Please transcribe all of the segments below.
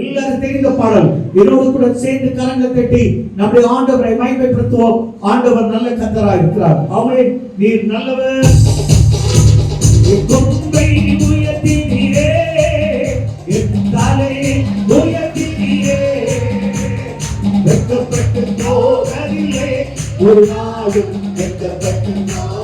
எல்லாரும் தெரிந்த பாடல். இரவு கூட சேர்ந்து கரங்கள் கட்டி நம்முடைய ஆண்டவரை மயமைப்படுத்துவோம் ஆண்டவர் நல்ல கத்தரா இருக்கிறார். அவரே நீர் நல்லவர். கொம்பை உயர்த்தினீரே. என் தலையை ஒரு நாளும் வெக்கப்பட்டு நான்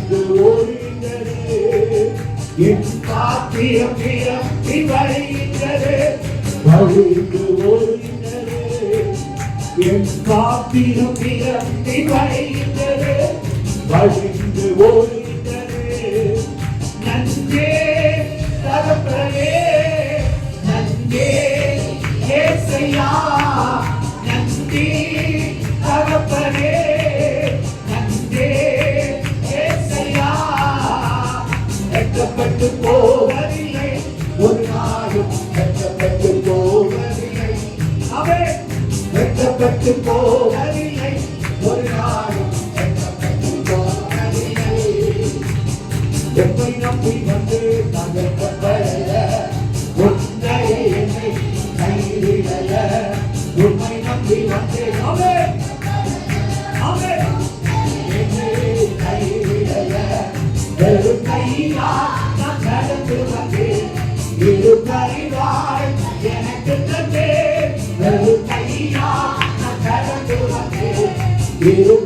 கொண்டு ஓடுகின்றது என் காத்திரும் இரட்டி கட்டு போகவில்லை. ஒரு நாளும் எம்மை நம்பி வந்து நாங்கள் கட்டளைய உன்னையே என்னை கைவிடைய உண்மை நம்பி வந்து கை இன்னும்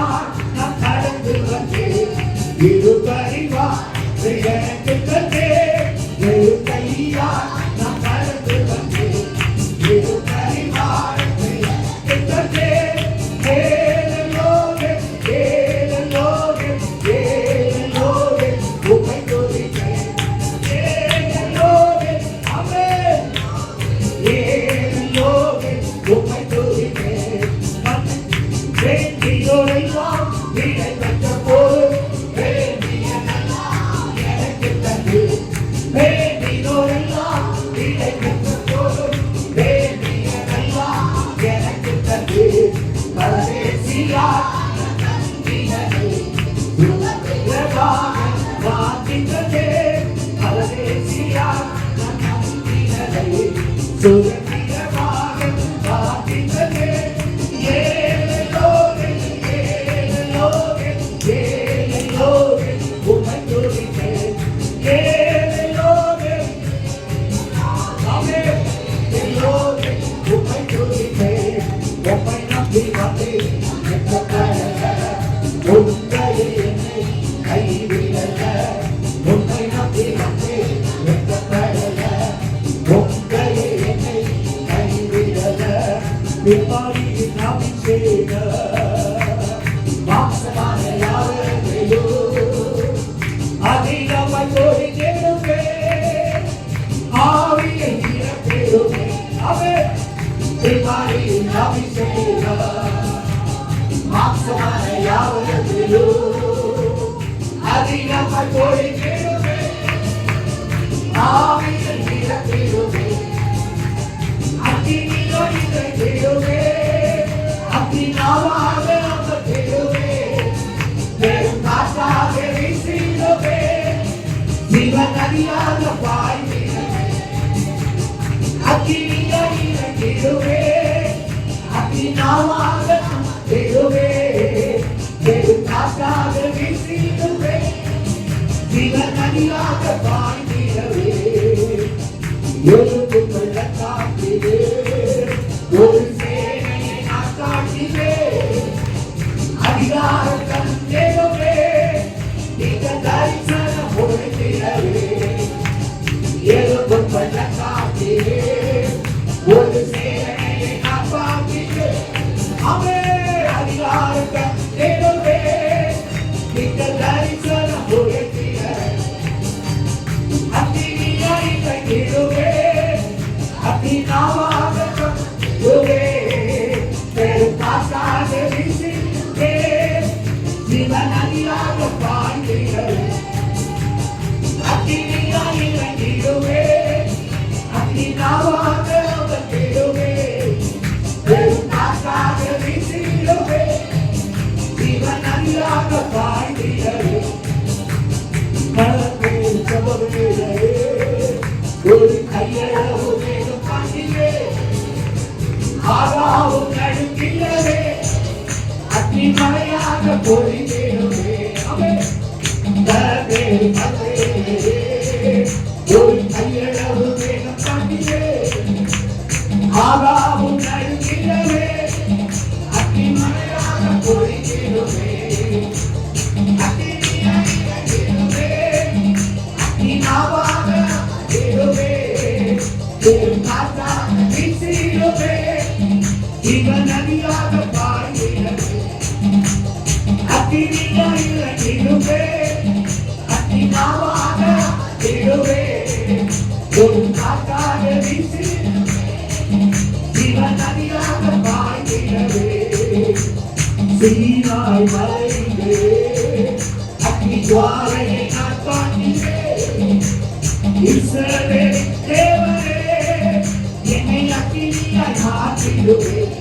야 Amém. You're the 着不 சீராய் மறைந்தே அக்கி துவாரையை காப்பாற்றினே இஸ்ரவேலின் தேவரே என்னை அக்கினியாய் மாற்றிடுவே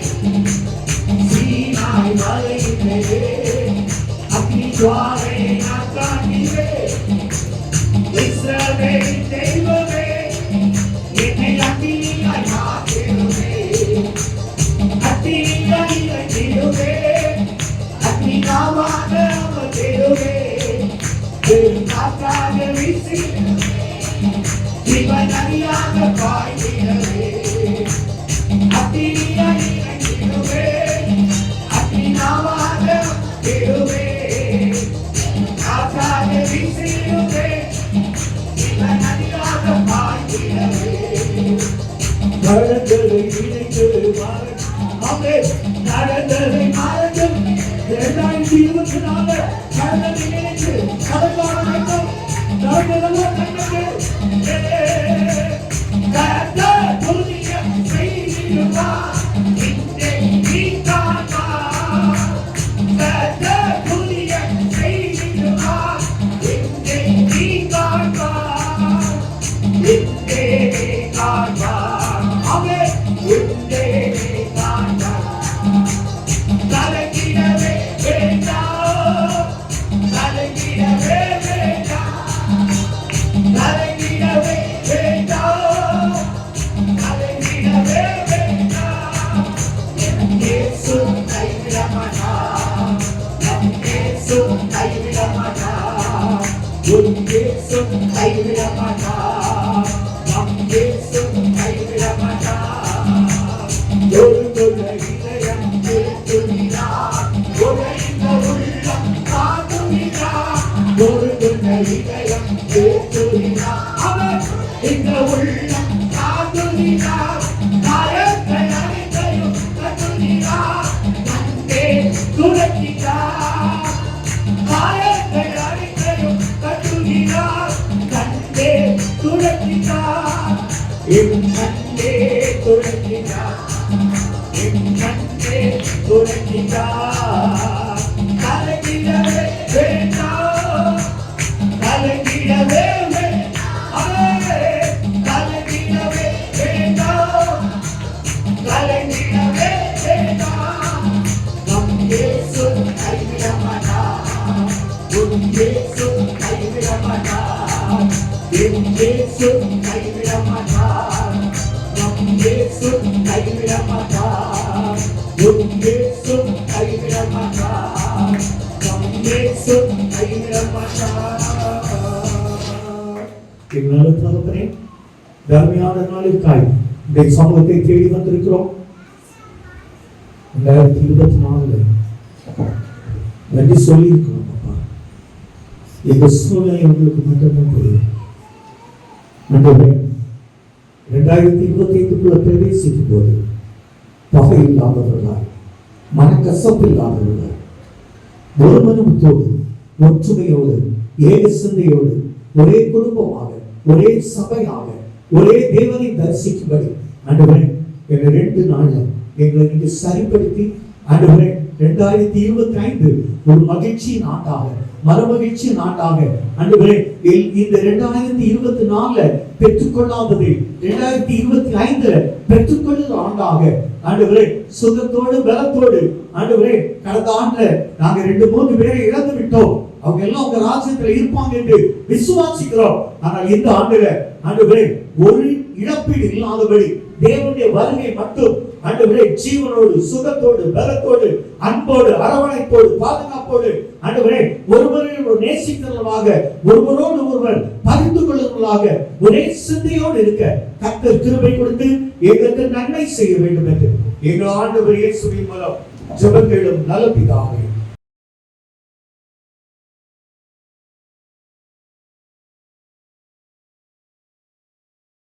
இதயம் போற்றுகிறார் அவர் இந்த உள்ளம் காத்துகிறார் நாயத்தை என் நன்றே துரத்திட்டார் என் நன்றே துரத்திட்டார் கலகினார் நம் இயேசு கைவிட மாட்டார் உன் இயேசு கைவிட மாட்டார் நம் இயேசு கைவிட மாட்டார் எங்களால் தகப்பனே தர்மையான நாளுக்காய் இந்த சமூகத்தை தேடி வந்திருக்கிறோம் ரெண்டாயிரத்தி இருபத்தி நாலுல நன்றி சொல்லியிருக்கிறோம் அப்பா எங்க சூழ்நிலை உங்களுக்கு மட்டும்தான் தெரியும் ஆண்டவரே ரெண்டாயிரத்தி இருபத்தி ஐந்துக்குள்ள பிரவேசிக்கும் போது பகை இல்லாதவர்களாய் மனக்கசப்பு இல்லாதவர்களாய் ஒருமனத்தோடு ஒற்றுமையோடு ஏக சிந்தையோடு ஒரே குடும்பமாக ஒரே சபையாக ஒரே தேவனை தரிசிக்கும்படி ஆண்டவரே என்னை ரெண்டு நாள்ல எங்களை நீங்கள் சரிப்படுத்தி ஆண்டவரே ரெண்டாயிரத்தி இருபத்தி ஐந்து ஒரு மகிழ்ச்சி நாட்டாக மரமகிழ்ச்சி நாட்டாக. அன்றுவரே இந்த ரெண்டாயிரத்தி இருபத்தி நாலுல பெற்றுக்கொள்ளாததை ரெண்டாயிரத்தி இருபத்தி ஐந்துல பெற்றுக்கொள்ளுற ஆண்டாக. ஆண்டவரே சுகத்தோடு பலத்தோடு. ஆண்டவரே கடந்த ஆண்டுல நாங்க ரெண்டு மூணு பேரை இழந்து விட்டோம். அவங்க எல்லாம் உங்க ராஜ்யத்துல இருப்பாங்க என்று விசுவாசிக்கிறோம். ஆனால் இந்த ஆண்டுல ஆண்டவரே ஒரு இழப்பீடு இல்லாதபடி தேவனுடைய வருகை மட்டும் ஆண்டவரே ஜீவனோடு சுகத்தோடு பலத்தோடு அன்போடு அரவணைப்போடு பாதுகாப்போடு ஆண்டவரே ஒருவரை ஒரு நேசிக்கிறவர்களாக ஒருவரோடு ஒருவர் பகிர்ந்து கொள்ளுவர்களாக ஒரே சிந்தையோடு இருக்க தக்க கிருபை கொடுத்து எங்களுக்கு நன்மை செய்ய வேண்டும் என்று. எங்கள் ஆண்டவர் இயேசுவின் மூலம் ஜெபங்களும் நல்ல பிதாவே